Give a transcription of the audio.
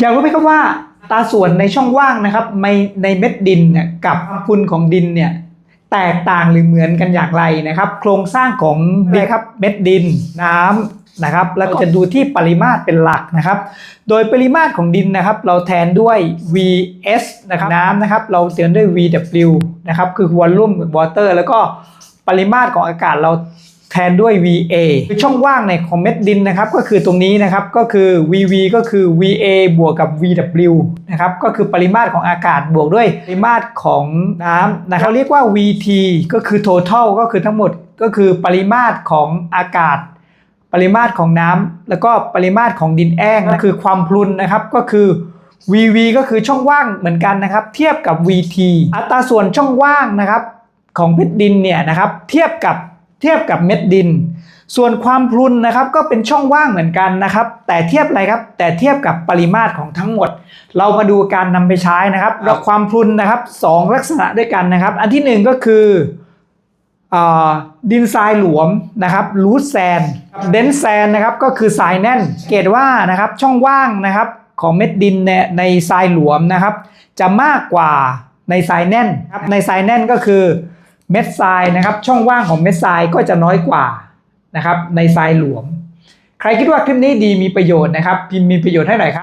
อยากรู้ไหมครับว่าอัตราส่วนในช่องว่างนะครับในในเม็ดดินเนี่ยกับความคุณของดินเนี่ยแตกต่างหรือเหมือนกันอย่างไรนะครับ โครงสร้างของนะครับเม็ดดินน้ำนะครับ แล้วก็จะดูที่ปริมาตรเป็นหลักนะครับ โดยปริมาตรของดินนะครับ เราแทนด้วย vs นะครับน้ำนะครับ เราเตือนด้วย vw นะครับ คือ volume water แล้วก็ปริมาตรของอากาศเรา แทนด้วย va คือช่องว่างในของเม็ดดินนะครับก็คือตรงนี้นะครับก็คือ vv ก็คือ va บวกกับ vw นะครับก็คือปริมาตรของอากาศบวกด้วยปริมาตรของน้ำนะครับเราเรียกว่า vt ก็คือ total ก็คือทั้งหมดก็คือปริมาตรของอากาศ ปริมาตรของน้ำแล้วก็ปริมาตรของดินแอ้งก็คือความพลุนนะครับก็คือ VV ก็คือช่องว่างเหมือนกันนะครับ เทียบกับ VT อัตราส่วนช่องว่างนะครับของเม็ดดินเนี่ยนะครับเทียบกับ เทียบกับเม็ดดิน ส่วนความพลุนนะครับก็เป็นช่องว่างเหมือนกันนะครับ แต่เทียบอะไรครับ แต่เทียบกับปริมาตรของทั้งหมด เรามาดูการนำไปใช้นะครับเราความพลุนนะครับสองลักษณะด้วยกันนะครับ อันที่หนึ่งก็คืออ่าดินทรายหลวมนะครับรูทแซนเดนแซนนะครับก็คือทรายแน่น เกตว่านะครับช่องว่างนะครับของเม็ดดินในในทรายหลวมนะครับ จะมากกว่าในทรายแน่นครับในทรายแน่นก็คือ เม็ดทรายนะครับ ช่องว่างของเม็ดทรายก็จะน้อยกว่านะครับในทรายหลวม ใครคิดว่าคลิปนี้ดีมีประโยชน์นะครับพิมพ์มีประโยชน์ให้หน่อยครับ